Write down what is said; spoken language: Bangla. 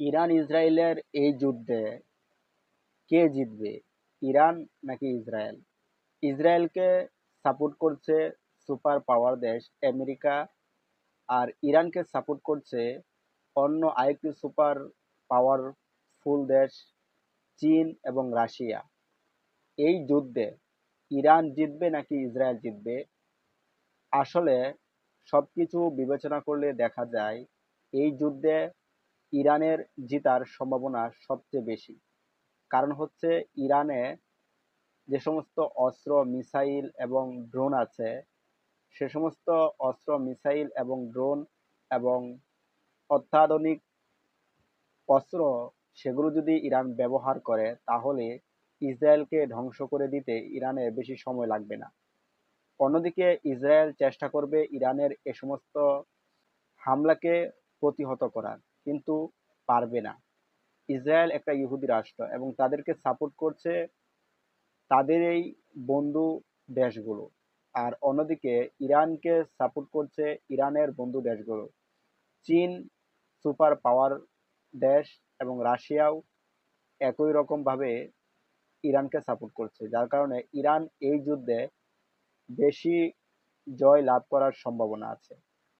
ইরান ইসরায়েলের এই যুদ্ধে কে জিতবে? ইরান নাকি ইসরায়েল? ইসরায়েলকে সাপোর্ট করছে সুপার পাওয়ার দেশ আমেরিকা আর ইরানকে সাপোর্ট করছে অন্য আরেকটি সুপার পাওয়ারফুল দেশ চীন এবং রাশিয়া। এই যুদ্ধে ইরান জিতবে নাকি ইসরায়েল জিতবে? আসলে সব কিছু বিবেচনা করলে দেখা যায় এই যুদ্ধে ইরানের জিতার সম্ভাবনা সবচেয়ে বেশি। কারণ হচ্ছে ইরানে যে সমস্ত অস্ত্র, মিসাইল এবং ড্রোন আছে, সে সমস্ত অস্ত্র, মিসাইল এবং ড্রোন এবং অত্যাধুনিক অস্ত্র, সেগুলো যদি ইরান ব্যবহার করে, তাহলে ইসরায়েলকে ধ্বংস করে দিতে ইরানের বেশি সময় লাগবে না। অন্যদিকে ইসরায়েল চেষ্টা করবে ইরানের এ সমস্ত হামলাকে প্রতিহত করার। কিন্তু পারবে না। ইসরায়েল একটা ইহুদি রাষ্ট্র এবং তাদেরকে সাপোর্ট করছে তাদের এই বন্ধু দেশগুলো। আর অন্যদিকে ইরানকে সাপোর্ট করছে ইরানের বন্ধু দেশগুলো। চীন সুপার পাওয়ার দেশ এবং রাশিয়াও একই রকমভাবে ইরানকে সাপোর্ট করছে। যার কারণে ইরান এই যুদ্ধে বেশি জয় লাভ করার সম্ভাবনা আছে।